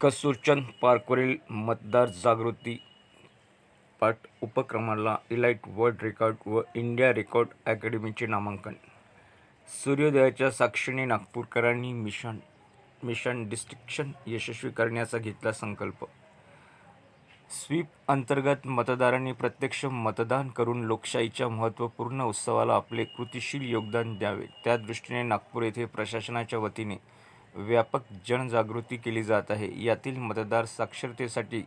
कस्तुरचंद पार्कवरील मतदार जागृती पाठ उपक्रमाला इलाइट वर्ल्ड रेकॉर्ड व इंडिया रेकॉर्ड अकॅडमीचे नामांकन. सूर्योदयाच्या साक्षीने नागपूरकरांनी मिशन मिशन डिस्ट्रिक्शन यशस्वी करण्याचा घेतला संकल्प. स्वीप अंतर्गत मतदारांनी प्रत्यक्ष मतदान करून लोकशाहीच्या महत्त्वपूर्ण उत्सवाला आपले कृतिशील योगदान द्यावे. त्या दृष्टीने नागपूर येथे प्रशासनाच्या वतीने व्यापक जनजागृती केली जात आहे. यातील मतदार साक्षरतेसाठी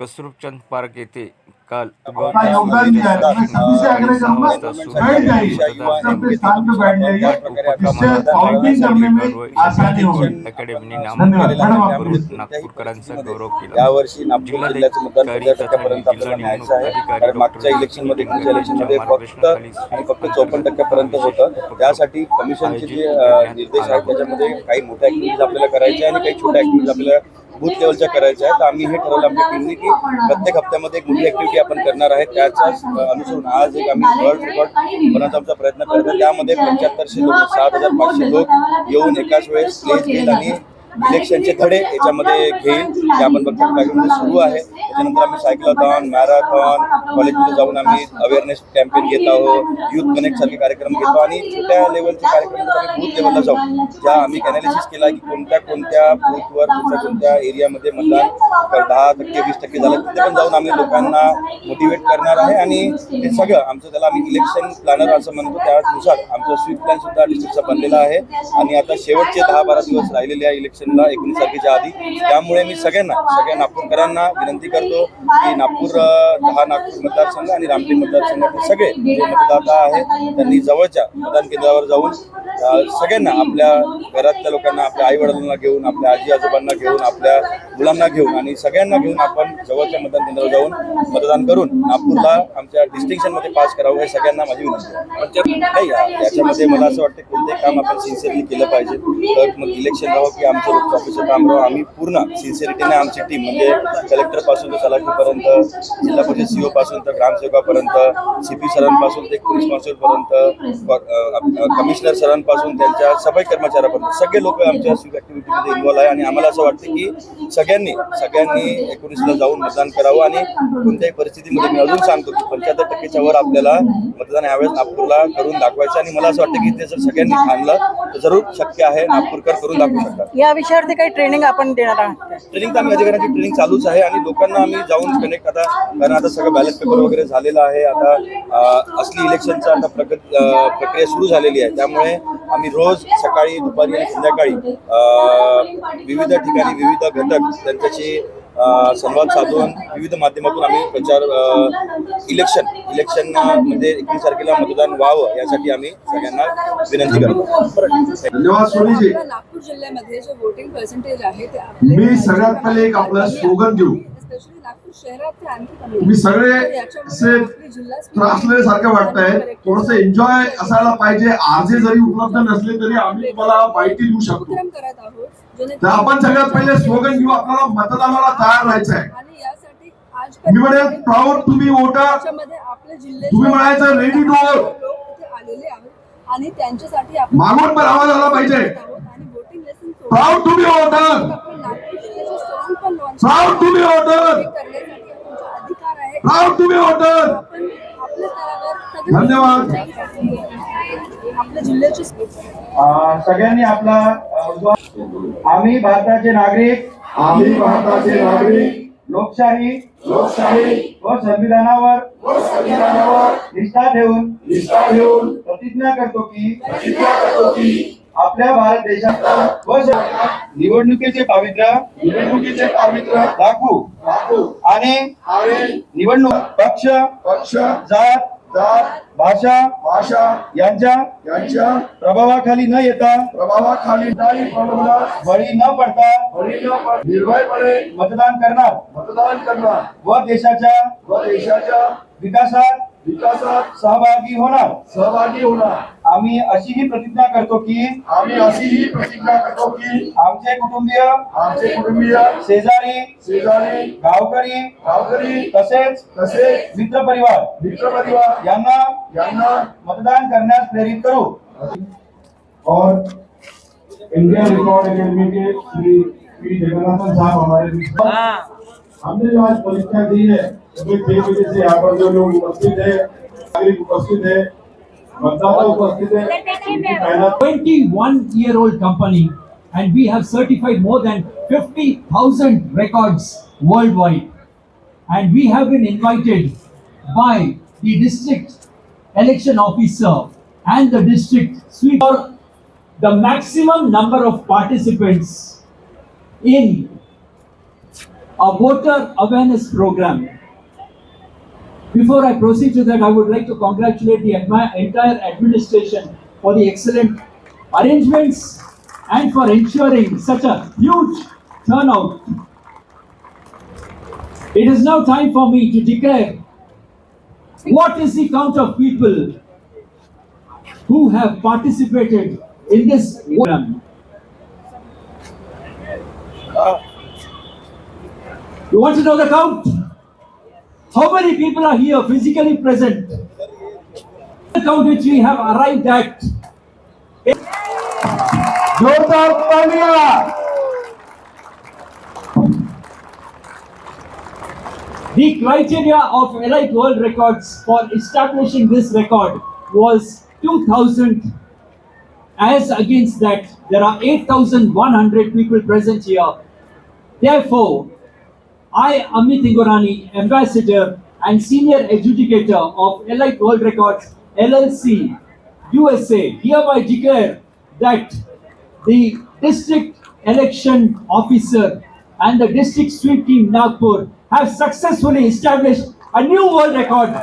कसरूपचंद पार्क येथे काल अपना योगदान दिया मैं सभी से आग्रह करूंगा बैठ जाइए अपने स्थान पे बैठ जाइए जिससे काउंटिंग करने में आसानी होगी अकॅडमीने धन्यवाद. मॅडम, नामांकन आपण- करून नागपूरकरांचा गौरव केला. यावर्षी नागपूर जिल्ह्याचं मतदान मागच्या इलेक्शनमध्ये फक्त फक्त चौपन्न टक्क्यापर्यंत होतं. त्यासाठी कमिशनचे जे निर्देश आहेत त्याच्यामध्ये काही मोठ्या ऍक्टिव्हिटीज आपल्याला करायच्या आणि काही छोट्या ऍक्टिव्हिटीज आपल्याला बूथ लेवलच्या करायच्या आहेत. तर आम्ही हे ठरवलं आमच्या टीमने की प्रत्येक हप्त्यामध्ये एक मोठी ऍक्टिव्हिटी आपण करणार आहे. त्याच्याच अनुसरून आज एक आम्ही वर्ल्ड रेकॉर्ड बनवण्याचा आमचा प्रयत्न करतो त्यामध्ये पंच्याहत्तरशे लोक सात हजार पाचशे लोक येऊन एकाच वेळेस प्लेस घेईल आणि इलेक्शनचे धडे याच्यामध्ये घेईल. ते आपण बघतो. सुरू आहे. त्याच्यानंतर आम्ही सायकलॉथॉन मॅरेथॉन कॉलेजमध्ये जाऊन आम्ही अवेअरनेस कॅम्पेन घेत आहोत युथ कनेक्ट सारखे कार्यक्रम घेतो आणि छोट्या लेवलचे कार्यक्रम आम्ही बूथ लेवलला जाऊ ज्या आम्ही अनालिसिस केला की कोणत्या कोणत्या बूथवर कोणत्या कोणत्या एरियामध्ये मतदान दहा टक्के वीस टक्के झालं तिथे पण जाऊन आम्ही लोकांना मोटिवेट करणार आहे आणि हे सगळं आमचं त्याला आम्ही इलेक्शन प्लॅनर असं म्हणतो त्यानुसार आमचं स्वीप प्लॅन सुद्धा डिस्ट्रिक्टचा बनलेला आहे. आणि आता शेवटचे दहा बारा दिवस राहिलेले आहे इलेक्शनला एकोणीस तारखेच्या आधी. त्यामुळे मी सगळ्यांना सगळ्या नागपूरकरांना विनंती करतो की नागपूर दहा नागपूर मतदारसंघ आणि रामटेक मतदारसंघाचे सगळे जे मतदाता आहेत त्यांनी जवळच्या मतदान केंद्रावर जाऊन सगळ्यांना आपल्या घरातल्या लोकांना आपल्या आई वडिलांना घेऊन आपल्या आजी आजोबांना घेऊन आपल्या मुलांना घेऊन आणि सगळ्यांना घेऊन आपण जवळच्या मतदान केंद्रावर जाऊन मतदान करून नागपूरला आमच्या डिस्टिंक्शनमध्ये पास करावं हे सगळ्यांना माझी विनंती आहे. पण नाही याच्यामध्ये मला असं वाटतं कोणतेही काम आपण सिन्सिअरली केलं पाहिजे. तर मग इलेक्शन राहावं की आमचं रोजचं ऑफिसचं काम राहावं आम्ही पूर्ण सिन्सिअरिटीने आमची टीम म्हणजे कलेक्टरपासून तर तलाठीपर्यंत जिल्हा परिषद सीओ पासून तर ग्रामसेवकापर्यंत सी पी सरांपासून ते पोलीस कॉन्स्टेबलपर्यंत कमिशनर सरांपासून त्यांच्या सफाई कर्मचाऱ्यापर्यंत सगळे लोक आमच्या स्वीप ऍक्टिव्हिटीमध्ये इन्व्हॉल्व आहे. आणि आम्हाला असं वाटतं की सगळ्यांनी सगळ्यांनी एकोणीसला जाऊन मतदान करावं आणि कोणत्याही परिस्थितीमध्ये मी अजून सांगतो की पंच्याहत्तर टक्केच्या वर आपल्याला मतदान यावेळेस नागपूरला करून दाखवायचं आणि मला असं वाटतं की ते जर सगळ्यांनी थांबलं जरूर शक्य आहे. नागपूरकर करून दाखवू शकतात. या विषयावरती काही ट्रेनिंग आपण देणार आहात. ट्रेनिंग तर आम्ही अधिकाऱ्यांची ट्रेनिंग चालूच आहे आणि लोकांना आम्ही जाऊन कनेक्ट आता कारण आता सगळं बॅलेट पेपर वगैरे झालेलं आहे. आता अं, असली इलेक्शनचं आता प्रगत प्रक्रिया सुरू झालेली आहे. त्यामुळे आम्ही रोज सकाळी दुपारी आणि संध्याकाळी अं, विविध ठिकाणी विविध घटक त्यांच्याशी संवाद साधून विविध माध्यमातून आम्ही प्रचार इलेक्शन इलेक्शनमध्ये एकवीस तारखेला मतदान व्हावं यासाठी आम्ही सगळ्यांना विनंती करतो. नागपूर जिल्ह्यामध्ये जे वोटिंग पर्सेंटेज आहे मी सगळ्यात पहिले एक आपलं स्लोगन देऊ. तुम्ही सगळे त्रासलेले सारखे वाटतंय थोडस एन्जॉय असायला पाहिजे. आरजे जरी उपलब्ध नसले तरी आम्ही तुम्हाला माहिती देऊ शकतो. उपक्रम करत आहोत. तर आपण सगळ्यात पहिले स्लोगन घेऊ. आपल्याला मतदानाला तयार राहायचं आहे आणि यासाठी आज मी म्हणेन प्राऊड तुम्ही जिल्ह्याचे तुम्ही म्हणायचं आलेले आहेत. आणि त्यांच्यासाठी मागून पण आवाज आला पाहिजे. प्राऊड तुम्ही वोटर. प्राऊड तुम्ही वोटर. प्राऊड तुम्ही वोटर. धन्यवाद. आपल्या जिल्ह्याची सगळ्यांनी आपला आम्ही भारताचे नागरिक. आम्ही भारताचे नागरिक. लोकशाही. लोकशाही. व संविधानावर. व संविधानावर. निष्ठा ठेवून. निष्ठा ठेवून. प्रतिज्ञा करतो की प्रतिज्ञा करतो की आपल्या भारत देशात व निवडणुकीचे पावित्र्य निवडणुकीचे पावित्र्य राखू आणि आणि निवडणूक पक्ष पक्ष जात जात भाषा भाषा यांच्या यांच्या प्रभावाखाली न येता प्रभावाखाली नाही बळी न पडता बळी न पड- निर्भयपणे मतदान करणार मतदान करणार. व देशाच्या व देशाच्या विकासात विकासात सहभागी होणार. सहभागी होणार. आम्ही अशीही प्रतिज्ञा करतो की आम्ही अशीही प्रतिज्ञा करतो की आमचे कुटुंबीय आमचे कुटुंबीय शेजारी शेजारी गावकरी गावकरी तसेच तसेच मित्रपरिवार मित्रपरिवार यांना यांना मतदान करण्यास प्रेरित करू. और इंडियन रिकॉर्ड अकेडमी के श्री पी जगन्नाथन साहब हमारे में हमने जो आज परीक्षा दी है सुबह छह बजे से यहाँ पर जो लोग उपस्थित है नागरिक उपस्थित है 21 year old company and we have certified more than 50,000 records worldwide. And we have been invited by the district election officer and the district sweep for the maximum number of participants in a voter awareness program. Before I proceed to that, I would like to congratulate the entire administration for the excellent arrangements and for ensuring such a huge turnout. It is now time for me to declare what is the count of people who have participated in this program. You want to know the count? How many people are here physically present? The count which we have arrived at. The criteria of Elite World Records for establishing this record was 2000 as against that, there are 8,100 people present here. Therefore, I, Amit Ingorani, Ambassador and Senior Adjudicator of Elite World Records LLC, USA, hereby declare that the District Election Officer and the District Sweep Team Nagpur have successfully established a new world record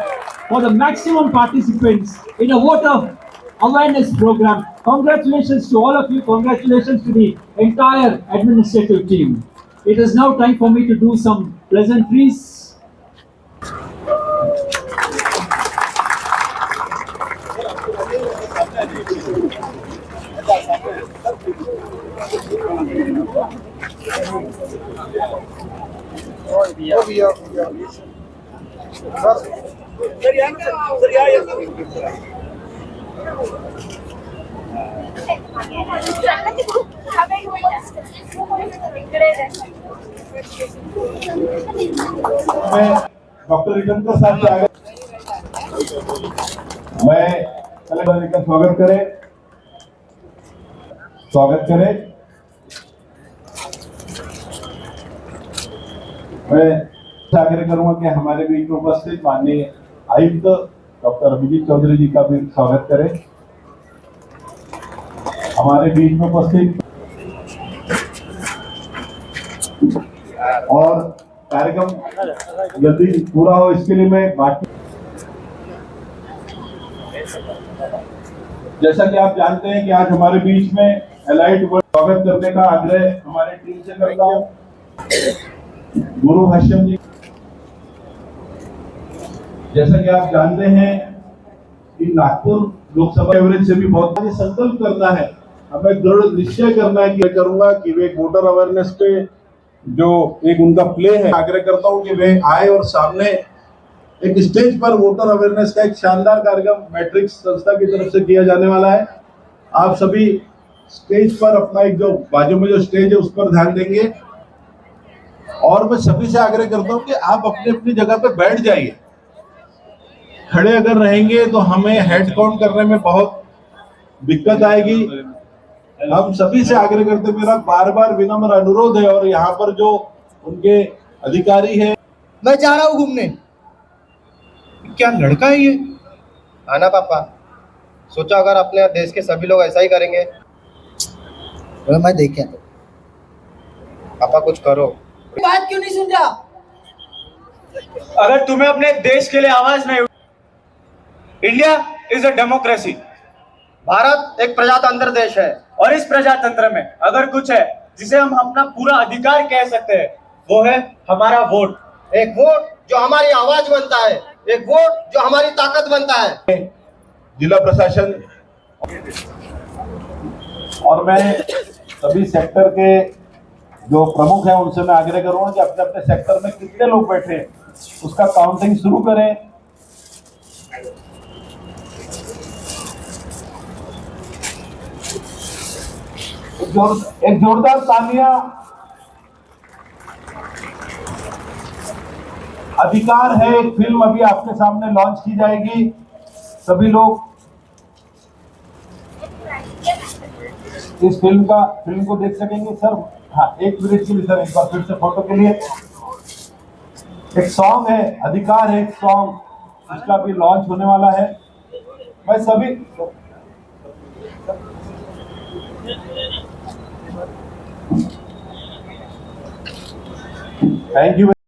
for the maximum participants in a voter awareness program. Congratulations to all of you. Congratulations to the entire administrative team. It is now time for me to do some pleasantries. Doctor Ritankar साहब से आगे मैं पहले का स्वागत करें। स्वागत करें। मैं आग्रह करूँगा कि हमारे बीच में उपस्थित माननीय आयुक्त डॉक्टर अभिजीत चौधरी जी का भी स्वागत करें। हमारे बीच में उपस्थित और कार्यक्रम जल्दी पूरा हो, इसके लिए मैं बाकी जैसा कि आप जानते हैं कि आज हमारे बीच में एलाइट वर्ड स्वागत करने का आग्रह हमारे टीम से करता हूँ। गुरु हश्यम जी जैसा कि आप जानते हैं कि नागपुर लोकसभा एवरेज से भी बहुत संकल्प करना है। हमें दृढ़ निश्चय करना है कि करूँगा कि वे वोटर अवेयरनेस पे जो एक उनका प्ले है, आग्रह करता हूँ कि वे आए और सामने एक स्टेज पर वोटर अवेयरनेस का एक शानदार कार्यक्रम मैट्रिक्स संस्था की तरफ़ से किया जाने वाला है। आप सभी स्टेज पर अपना एक जो बाजू में जो स्टेज है, उस पर ध्यान देंगे। और मैं सभी से आग्रह करता हूँ कि आप अपनी अपनी जगह पे बैठ जाइए। खड़े अगर रहेंगे तो हमें हेड काउंट करने में बहुत दिक्कत आएगी। हम सभी से आग्रह करते मेरा बार बार विनम्र अनुरोध है और यहाँ पर जो उनके अधिकारी है। मैं जा रहा हूँ घूमने। क्या लड़का है ये? आना पापा। सोचा अगर अपने देश के सभी लोग ऐसा ही करेंगे। तो मैं देखे पापा कुछ करो। बात क्यों नहीं सुन रहा? अगर तुम्हें अपने देश के लिए आवाज़ नहीं India is a democracy Bharat एक प्रजातंत्र देश है। और इस प्रजातंत्र में अगर कुछ है जिसे हम अपना पूरा अधिकार कह सकते हैं वो है हमारा वोट। एक वोट जो हमारी आवाज़ बनता है एक वोट जो हमारी ताकत बनता है। जिला प्रशासन और मैं सभी सेक्टर के जो प्रमुख हैं उनसे मैं आग्रह करूँगा कि अपने अपने सेक्टर में कितने लोग बैठे उसका काउंटिंग शुरू करें। एक ज़ोर एक जोरदार तालियाँ। अधिकार है, एक फ़िल्म अभी आपके सामने लॉन्च की जाएगी। सभी लोग इस फ़िल्म का फ़िल्म को देख सकेंगे। सर हाँ एक मिनट के लिए सर, एक बार फिर से फ़ोटो के लिए। एक सॉन्ग है, अधिकार है एक सॉन्ग इसका भी लॉन्च होने वाला है। मैं सभी Thank you.